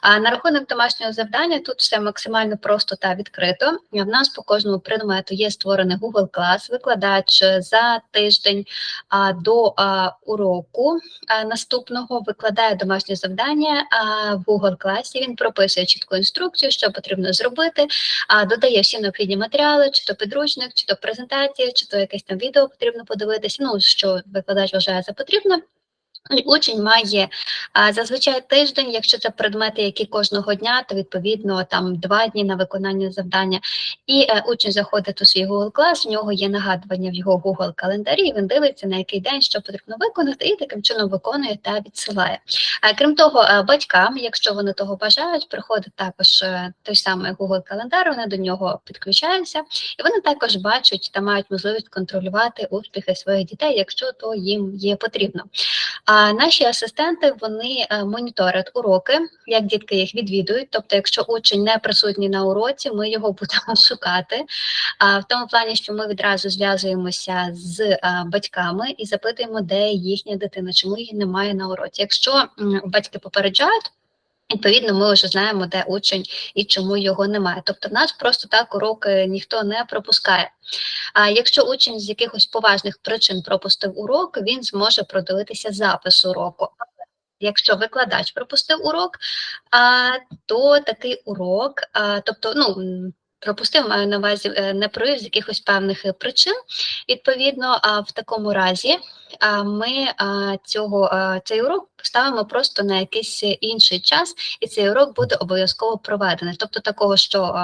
А на рахунок домашнього завдання тут все максимально просто та відкрито. В нас по кожному предмету є створений Google клас. Викладач за тиждень до уроку наступного викладає домашнє завдання а, в Google класі. Він прописує чітку інструкцію, що потрібно зробити, а, додає всі необхідні матеріали, чи то підручник, чи то презентація, чи то якесь там відео потрібно подивитися. Ну що викладач вважає за потрібно. Учень має зазвичай тиждень, якщо це предмети, які кожного дня, то відповідно там два дні на виконання завдання. І е, учень заходить у свій Google клас, в нього є нагадування в його Google календарі. Він дивиться на який день, що потрібно виконати, і таким чином виконує та відсилає. А крім того, е, батькам, якщо вони того бажають, приходить також е, той самий Google календар. Вони до нього підключаються, і вони також бачать та мають можливість контролювати успіхи своїх дітей, якщо то їм є потрібно. А наші асистенти вони е, моніторять уроки, як дітки їх відвідують. Тобто, якщо учень не присутній на уроці, ми його будемо шукати. А в тому плані, що ми відразу зв'язуємося з е, батьками і запитуємо, де їхня дитина, чому її немає на уроці. Якщо батьки попереджають. Відповідно, ми вже знаємо, де учень і чому його немає. Тобто, нас просто так уроки ніхто не пропускає. А якщо учень з якихось поважних причин пропустив урок, він зможе продивитися запис уроку. Якщо викладач пропустив урок, а, то такий урок, а, тобто, ну. Пропустив, маю на увазі е, не провів з якихось певних е, причин. Відповідно, в такому разі ми цього цей урок ставимо просто на якийсь інший час, і цей урок буде обов'язково проведений. Тобто, такого, що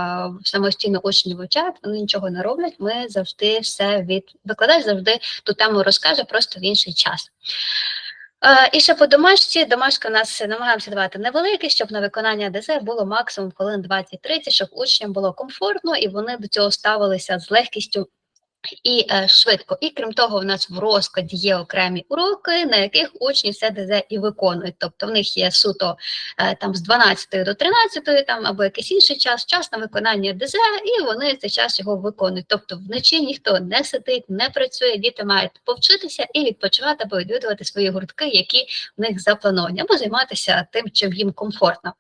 самостійно учні вивчають, вони нічого не роблять. Ми завжди все від викладач завжди ту тему розкаже просто в інший час. Е, І ще по домашці. Домашка нас намагаємося давати невеликий, щоб на виконання ДЗ було максимум хвилин 20-30, щоб учням було комфортно і вони до цього ставилися з легкістю. І е, швидко. І крім того, в нас в розкладі є окремі уроки, на яких учні все ДЗ і виконують. Тобто в них є суто е, там з 12 до 13, там або якийсь інший час, час на виконання ДЗ, і вони цей час його виконують. Тобто вночі ніхто не сидить, не працює, діти мають повчитися і відпочивати або відвідувати свої гуртки, які в них заплановані, або займатися тим, чим їм комфортно.